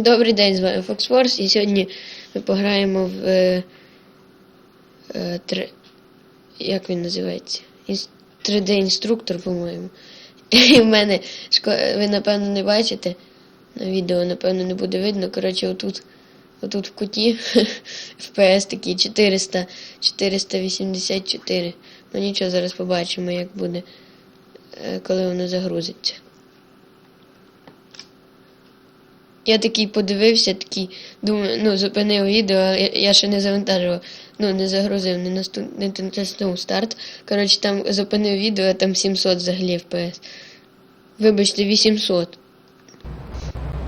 Добрий день, з вами Fox Force, і сьогодні ми пограємо в. Е, е, три... Як він називається? Інс... 3D-інструктор, по-моєму. І в мене, ви напевно не бачите. На відео, напевно, не буде видно. Коротше, отут, отут в куті FPS такий 400, 484. Ну нічого, зараз побачимо, як буде, е, коли воно загрузиться. Я такий подивився, такий, думаю, ну, зупинив відео, я, я ще не завантажував, ну, не загрузив, не, насту, не старт. Коротше, там зупинив відео, а там 700 взагалі FPS. Вибачте, 800.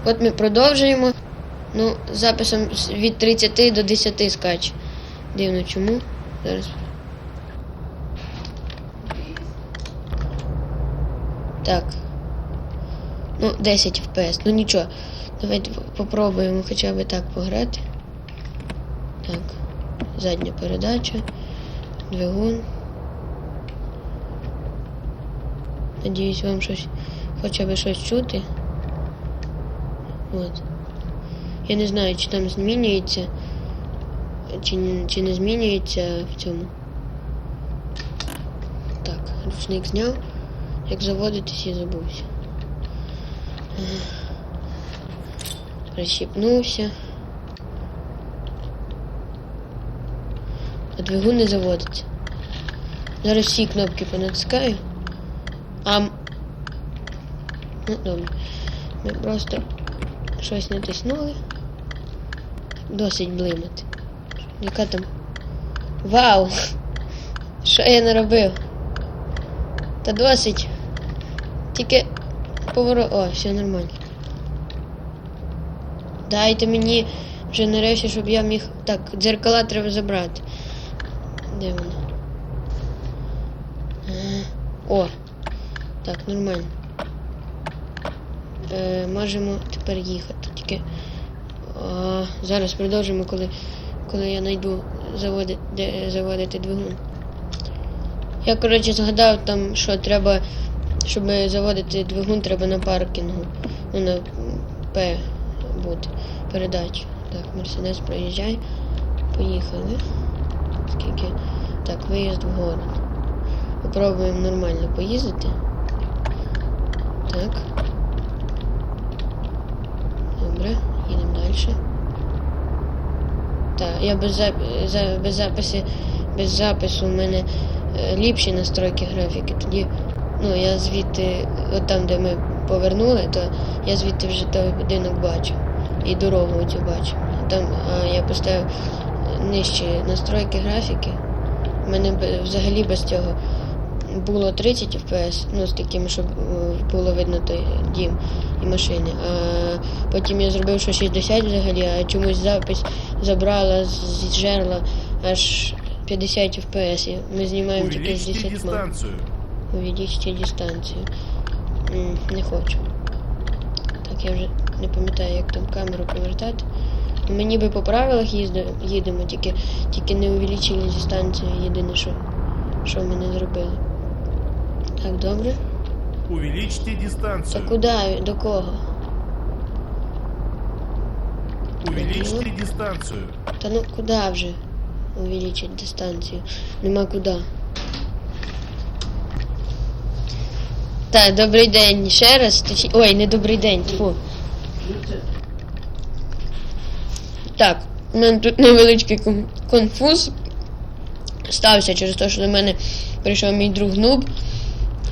От ми продовжуємо. Ну, записом від 30 до 10 скач. Дивно чому. Зараз. Так. Ну, 10 FPS. Ну нічого. Давайте попробуємо хоча б так пограти. Так. Задня передача. Двигун. Надіюсь, вам щось хоча б щось чути. От. Я не знаю, чи там змінюється, чи, н- чи не змінюється в цьому. Так, ручник зняв. Як заводитись, я забувся. Прищіпнувся. А двигун не заводиться. Зараз всі кнопки понатискаю. Ам. Ну, добре. Ми просто щось натиснули. Досить блимати. Яка там? Вау! Що я наробив? Та досить. Тільки поворот. О, все нормально. Дайте мені вже нарешті, щоб я міг. Так, дзеркала треба забрати. Де воно? Е, О! Так, нормально. Е, можемо тепер їхати. Тільки. А, зараз продовжимо, коли, коли я знайду заводи, де заводити двигун. Я, коротше, згадав там, що треба, щоб заводити двигун, треба на паркінгу. Ну, на П бути. Передача. Так, Мерседес проїжджай. Поїхали. Скільки. Так, виїзд в город. Попробуємо нормально поїздити. Так. Добре, їдемо далі. Так, я без, зап... за... без запису без запису у мене е, ліпші настройки графіки. Тоді, ну, я звідти, от там, де ми повернули, то я звідти вже той будинок бачу. І дорогу цю бачу. Там а я поставив нижчі настройки графіки. У мене взагалі без цього було 30 FPS, ну з таким, щоб е, було видно той дім і машини. А потім я зробив, що 60 взагалі, а чомусь запись забрала, з- зжерла аж 50 FPS. Ми знімаємо тільки з Увеличьте 10. Дистанцию. Увеличте дистанцію. Не хочу. Так, я вже не пам'ятаю, як там камеру повертати. Ми ніби по правилах їзди, їдемо, тільки, тільки не увеличили дистанцію, єдине, що, що ми не зробили. Так, добре. Увеличьте Та дистанцию. куди? До кого? Увеличьте дистанцию. Та ну куди вже увеличити дистанцію? Нема куди. Так, добрий день ще раз. Ой, не добрий день, тьфу. Так, у мене тут невеличкий кон- конфуз стався через те, що до мене прийшов мій друг Нуб.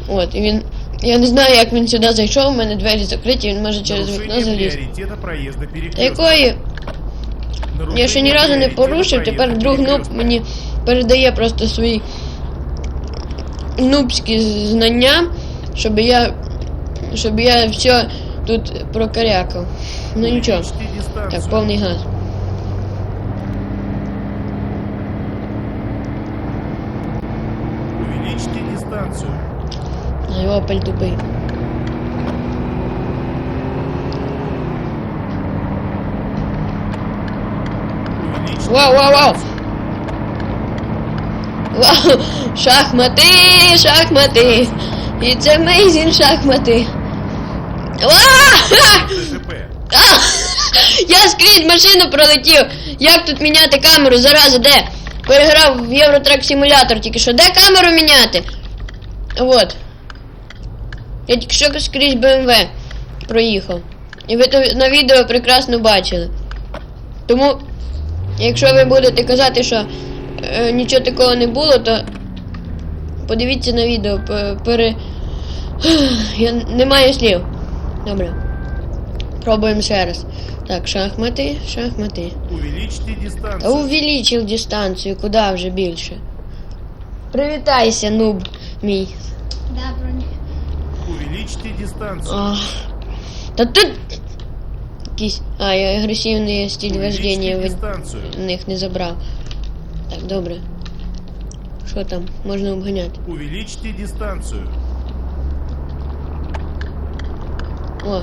От, і він. Я не знаю, як він сюди зайшов, у мене двері закриті, він може через вікно Нарушение заліз. приоритета проезда Та перекрестка. якої? Я ще ні разу не порушив, тепер друг нуб мені передає просто свої нубські знання, щоб я. щоб я все тут прокарякав. Ну нічого. Дистанцию. Так, повний газ. Увеличьте дистанцию. Ай, опель тупий. Вау, вау, вау! Вау! Шахмати! Шахмати! It's amazing шахмати! Вау! ДТП. Я скрізь машину пролетів! Як тут міняти камеру? Зараза, де? Переграв в Євротрак симулятор тільки що. Де камеру міняти? Вот. Я тільки що скрізь БМВ проїхав. І ви то на відео прекрасно бачили. Тому, якщо ви будете казати, що е, нічого такого не було, то подивіться на відео. пе- Пере... Я не маю слів. Добре. Пробуємо ще раз. Так, шахмати, шахмати. Увеличьте Та дистанцию. увеличив дистанцію, куди вже більше. Привітайся, нуб мій. Да, бронь. Увеличьте дистанцию. Ах. Та тут якийсь. А, я агресивний стиль вождения в них не забрав. Так, добре. Що там? Можна обганяти. Увеличьте дистанцию. О.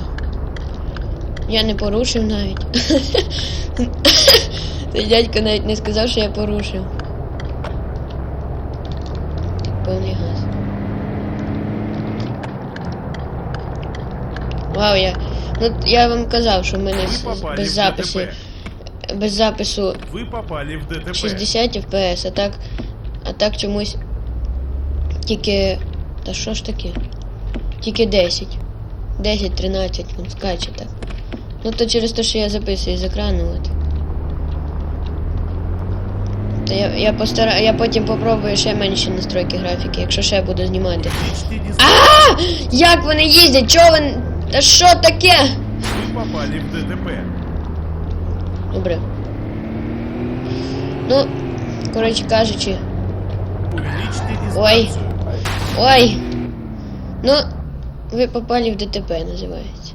Я не порушив навіть. Цей дядько навіть не сказав, що я порушив. Повний газ. Вау, я. Ну, я вам казав, що в мене без запису. Без запису Вы попали в ДТП. 60 FPS, а так. А так чомусь. Тільки. Та що ж таке? Тільки 10. 10, 13, він скаче так. Ну то через те, що я записую з екрану, от. То я, я постара... я потім попробую ще менші настройки графіки, якщо ще буду знімати. А! Як вони їздять? Чого вони. Та що таке? Вы попали в ДТП. Добре. Ну, коротше кажучи. Ой. Ой. Ну, ви попали в ДТП, називається.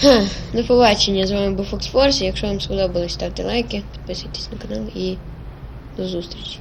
Ха, до побачення. З вами був Фокс Форс. Якщо вам сподобалось, ставте лайки, підписуйтесь на канал і до зустрічі.